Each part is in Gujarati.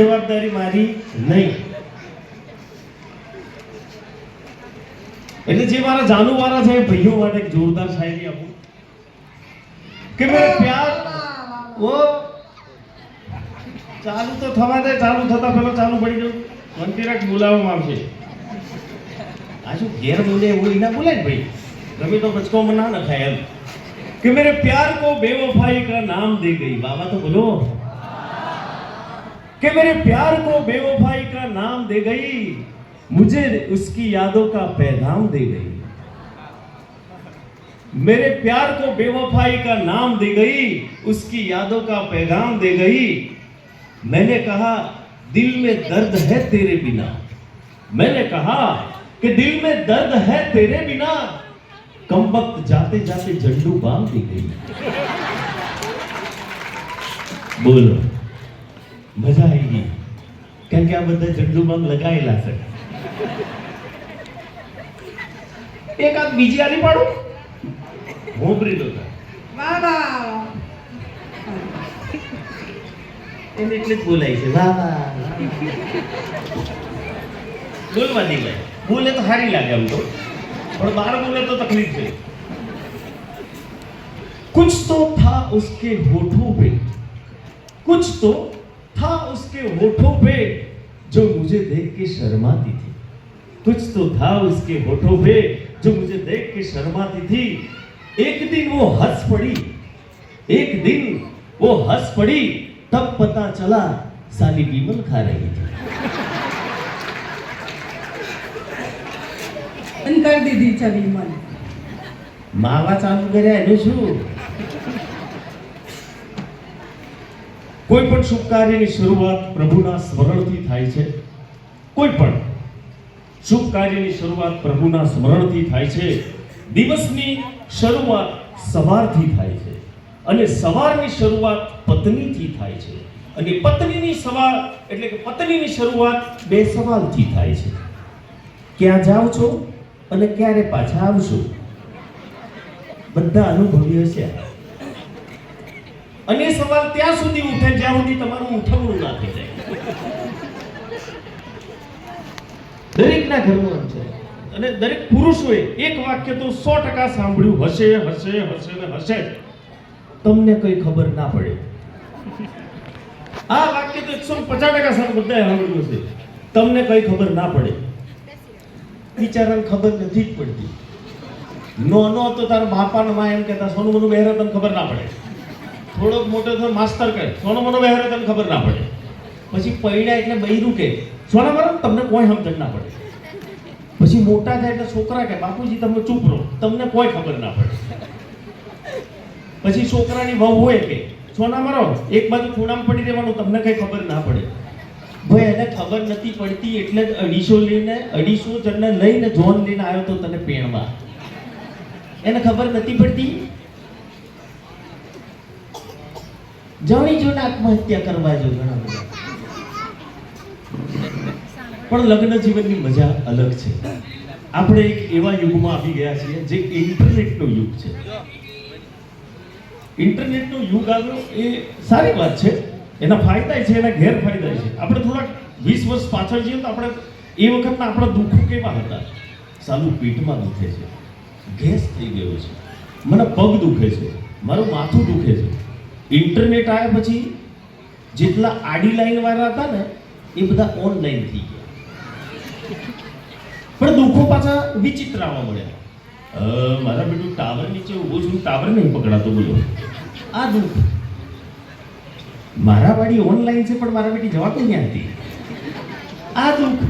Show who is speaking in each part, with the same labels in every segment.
Speaker 1: જવાબદારી મારી નહીં. એટલે જે મારા જાનુવારા છે ભાઈઓ માટે જોરદાર શાયરી આપું. કે મેં પ્યાર ઓ ચાલુ તો થવા દે ચાલુ થતા પેલો ચાલુ પડી ગયો મંદિરાજ બોલાવવામાં આવશે. આ શું ઘેર બોલે એવું ના બોલે ને ભાઈ? તમે તો બચકો ના નખાય એમ. કે મેરે પ્યાર કો બેવફાઈ કા નામ દે ગઈ. બાબા તો બોલો. कि मेरे प्यार को बेवफाई का नाम दे गई, मुझे उसकी यादों का पैगाम दे गई। मेरे प्यार को बेवफाई का नाम दे गई, उसकी यादों का पैगाम दे गई। मैंने कहा, दिल में दर्द है तेरे बिना। मैंने कहा कि दिल में दर्द है तेरे बिना। कम वक्त जाते जाते झंडू बाँध दी गई। બોલો મજા આવી ગઈ કારણ કે આ બધા ઝંડુ બામ લગાવેલા છે એક આદ બીજી આલી પાડો હોંભરી લો તો.
Speaker 2: વાહ વાહ
Speaker 1: એને એટલે જ બોલાય છે વાહ વાહ બોલવા દે ભાઈ બોલે તો સારી લાગે આમ તો પણ બહાર બોલે તો તકલીફ છે कुछ तो था उसके होठों पे कुछ तो था उसके होठों पे जो मुझे देख के शर्माती थी कुछ तो था उसके होठों पे जो मुझे देख के शर्माती थी एक दिन वो हंस पड़ी एक दिन वो हंस पड़ी तब पता चला साली बीमल खा रही थी
Speaker 2: બંધ કરી દીધી છે વિમલ
Speaker 1: માવા ચાલુ કર્યા એનું શું કોઈ પણ શુભ કાર્યની શરૂઆત પ્રભુના સ્મરણથી થાય છે. કોઈ પણ શુભ કાર્યની શરૂઆત પ્રભુના સ્મરણથી થાય છે. દિવસની શરૂઆત સવારથી થાય છે અને સવારની શરૂઆત પત્નીથી થાય છે. અને પત્નીની સવાર એટલે કે પત્નીની શરૂઆત બે સવાલથી થાય છે. ક્યાં જાઓ છો અને ક્યારે પાછા આવશો? બધા અનુભવી હશે. અને સવાલ ત્યાં સુધી ઉઠે જ્યાં સુધી તમારું ઉઠવણું ના થઈ જાય. દરેકના ઘરમાં આમ છે. અને દરેક પુરુષોએ એક વાક્ય તો સો ટકા સાંભળ્યું હશે હશે હશે ને હશે જ. તમને કઈ ખબર ના પડે. આ વાક્ય તો એકસો પચાસ ટકા બધાએ સાંભળ્યું હશે. તમને કઈ ખબર ના પડે. બિચારાને ખબર નથી જ પડતી. નો નો તો તારા બાપા ને માં એમ કહેતા સોનું બધું બહેરા તને ખબર ના પડે. થોડોક મોટો થયો માસ્તર કહે, સોનું મનું બહેરે તને ખબર ના પડે. પછી પૈડા એટલે બૈરું કે સોના મરમ તમને કોઈ સમજણ ના પડે. પછી મોટા થાય એટલે છોકરા કે બાપુજી, તમે ચૂપ રહો, તમને કોઈ ખબર ના પડે. પછી છોકરાની વહુ હોય કે, સોના મરો એક બાજુ ખૂણામાં પડી રહેવાનું, તમને કઈ ખબર ના પડે. ભાઈ, એને ખબર નથી પડતી, એટલે અઢીસો લઈને અઢીસો જણને લઈને જોન લઈને આવ્યો તો તને પેણમાં. એને ખબર નથી પડતી જાણી જોઈને આત્મહત્યા કરવા જો ઘણા બધા. પણ લગ્ન જીવનની મજા અલગ છે. આપણે એક એવા યુગમાં આવી ગયા છીએ જે ઇન્ટરનેટનો યુગ છે. ઇન્ટરનેટનો યુગ આવ્યો એ સારી વાત છે. એના ફાયદા છે, એના ગેરફાયદા છે. આપણે થોડાક વીસ વર્ષ પાછળ જઈએ તો આપણે એ વખતના આપણા દુઃખો કેવા હતા? સાલું પીઠમાં દુખે છે. ગેસ થઈ ગયો છે. મને પગ દુખે છે. મારું માથું દુખે છે. ઇન્ટરનેટ આવ્યા પછી જેટલા આડી લાઈન વાળા હતા ને એ બધા ઓનલાઈન થઈ ગયા. પણ દુઃખો પાછા વિચિત્ર આવવા મળ્યા મારા બેટું ટાવર નીચે ઊભો છું ટાવર નહીં પકડાતો બોલો. આ દુઃખ. મારા વાડી ઓનલાઈન છે પણ મારા બેટી જવાબ નહીં આવતી આ દુઃખ.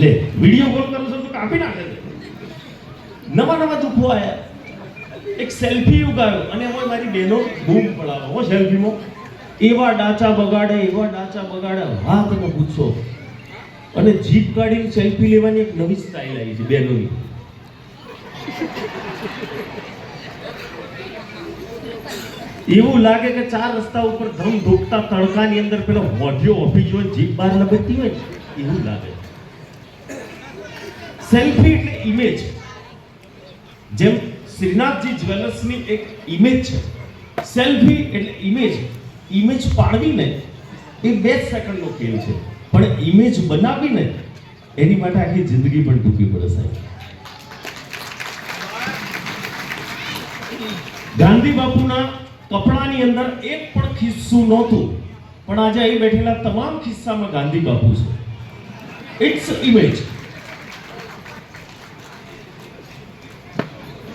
Speaker 1: લે વીડિયો કોલ કરું છું તો કાપી નાખે નવા નવા દુઃખો આયા. એક સેલ્ફી ઉગાડ્યો અને એમાં મારી બહેનો બૂમ પડાવો. હો સેલ્ફીમાં એવા ડાચા બગાડે, એવા ડાચા બગાડે. હા તમે પૂછો. અને જીપ કાઢીને સેલ્ફી લેવાની એક નવી સ્ટાઇલ આવી છે બહેનોની. એવું લાગે કે ચાર રસ્તા ઉપર ધમ ધોકતા તડકાની અંદર પેલો મોઢિયો ઓફિસ હોય જીપ બહાર લપેટતી હોય એવું લાગે. સેલ્ફી એટલે ઇમેજ જેમ શ્રીનાથજી જ્વેલર્સની એક ઇમેજ છે. સેલ્ફી એટલે ઇમેજ ઇમેજ પાડવીને એ બે સેકન્ડનો ખેલ છે. પણ ઇમેજ બનાવીને એની માટે આખી જિંદગી પણ ટૂંકી પડે સાહેબ. ગાંધી બાપુના કપડાની અંદર એક પણ ખિસ્સું નહોતું. પણ આજે અહીં બેઠેલા તમામ ખિસ્સામાં ગાંધી બાપુ છે. ઇટ્સ ઇમેજ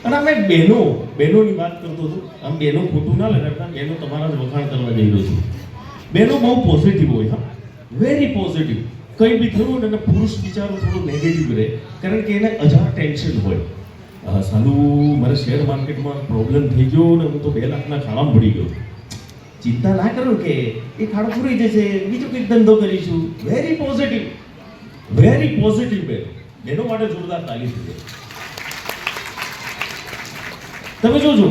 Speaker 1: અને અમે બહેનો, બહેનોની વાત કરતો હતો. આમ બહેનો ખોટું ના લગાડતા, બહેનો તમારા જ વખાણ કરવા જઈ રહ્યો છું. બહેનો બહુ પોઝિટિવ હોય, હા. વેરી પોઝિટિવ કંઈ બી થયું ને પુરુષ બિચારો થોડો નેગેટિવ રહે. કારણ કે એને હજાર ટેન્શન હોય. સાલું, મારે શેર માર્કેટમાં પ્રોબ્લેમ થઈ ગયો ને, હું તો બે લાખના ખાડામાં પડી ગયો. ચિંતા ના કરો કે, એ ખાડો પૂરી જશે, બીજો કંઈક ધંધો કરીશું. વેરી પોઝિટિવ વેરી પોઝિટિવ બેન બહેનો માટે જોરદાર તાલી થઈ તમે જોજો